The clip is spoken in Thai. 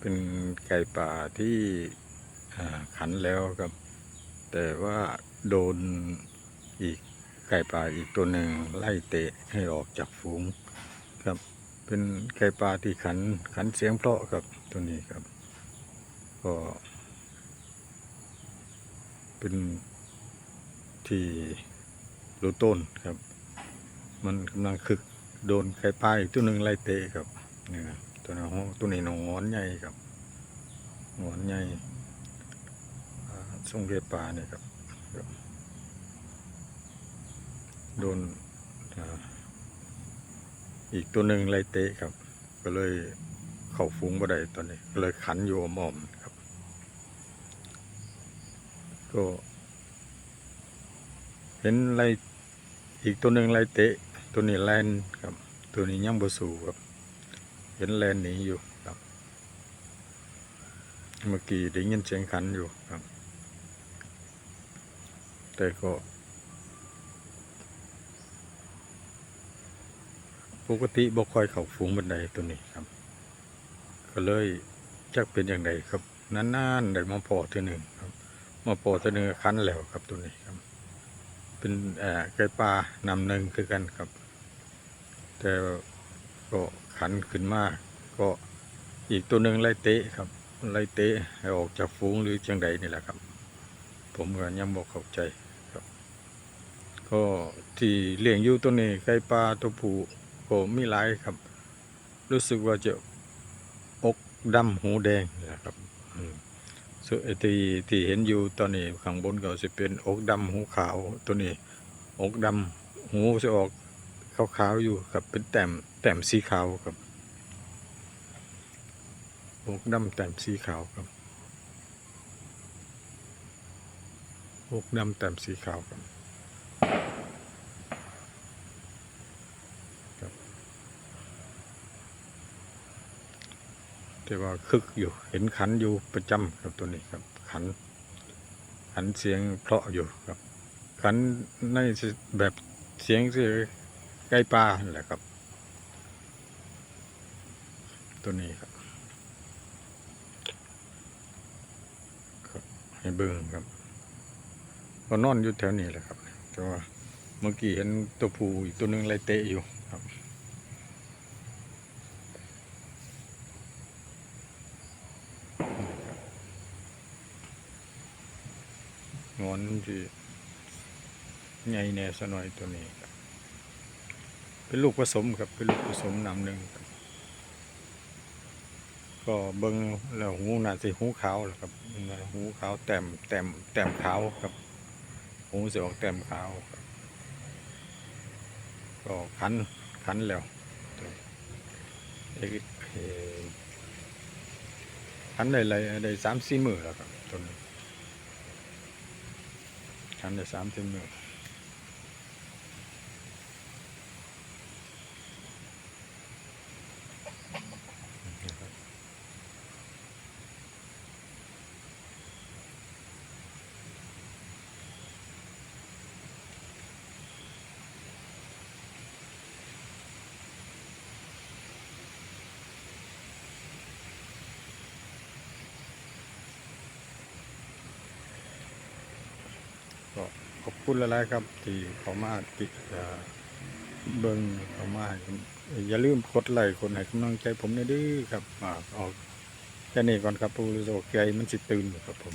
เป็นไก่ป่าที่ขันแล้วครับ แต่ว่าโดนอีกไก่ป่าอีกตัวหนึ่งไล่เตะให้ออกจากฝูงครับ เป็นไก่ป่าที่ขันขันเสียงเพราะครับตัวนี้ครับ ก็เป็นที่รูต้นครับ มันกำลังคึกโดนไก่ป่าอีกตัวหนึ่งไล่เตะครับนี่ครับ ตัวนี้นตัวนี้หนอนใหญ่ครับหนอนใหญ่อ่าทรงไก่ป่าเนี่ยครับโดนอีกตัวหนึ่งไล่เตะครับ ก็เลยเข้าฝูงบ่ได้ตอนนี้ก็เลยขันอยู่อ้อมครับ ก็เห็นไล่อีกตัวหนึ่งไล่เตะ ตัวนี้แลนครับ ตัวนี้ยังบ่สู่ครับ เห็นแลนหนีอยู่ครับ เมื่อกี้ได้ยินเสียงขันอยู่ครับ แต่ก็ปกติบ่ค่อยเข้าฝูงบันไดตัวนี้ครับ ก็เลยจักเป็นอย่างไรครับนานๆได้มาพอเทีหนึ่งครับมาพอเทีหนึ่งคันแล้วครับตัวนี้ครับ เป็นเอ่ไก่ปลานำหนึ่งคือกันครับ แต่ก็ ขันขึ้นมาก็อีกตัวหนึ่งไล่เตะครับไล่เตะให้ออกจากฝูงหรือจังใดนี่แหละครับ ผมก็ยังบอกเข้าใจครับ ก็ที่เลี้ยงอยู่ตัวนี้ไก่ปลาตัวผู้ก็มีหลายครับ รู้สึกว่าจะอกดำหูแดงนะครับส่วนที่ที่เห็นอยู่ตอนนี้ข้างบนก็จะเป็นอกดำหูขาวตัวนี้ อกดำหูจะออก ขาวๆอยู่ครับเป็นแต้มแต้มสีขาวครับอกดำแต้มสีขาวครับอกดำแต้มสีขาวครับแต่ว่าคึกอยู่เห็นขันอยู่ประจำครับตัวนี้ครับ ขัน ขันเสียงเพราะอยู่ครับ ขันในแบบเสียงเสีย งใกล้ปลานั่นแหละครับ ตัวนี้ครับครับให้เบิ่งครับก็นอนอยู่แถวนี้แหละครับแต่ว่าเมื่อกี้เห็นตัวผู้อีกตัวหนึงไล่เตะอยู่ครับงอนที่ใหญ่แน่สน่อยตัวนี้ครับ เป็นลูกผสมครับเป็นลูกผสมนำหนึ่งก็เบิ้งแล้วหูน่าสิหูขาวแหละครับหูขาวแต้มแต้มแต้มขาวครับ หูจะออกแต้มขาวครับก็คันคันแล้วตัวเอ้ยเอ่อคันได้เลยได้สามสี่มือแล้วครับตัวนี้ทำได้สามสิบมือ คุณหลายครับ ที่เขามาติดเอ่อเบิ่งเขามาอย่าลืมกดไลค์คนให้กำลังใจผมหนะดื้อครับออกแค่นี้ก่อนครับผู้รู้สึกใจมันสิตื่นครับผม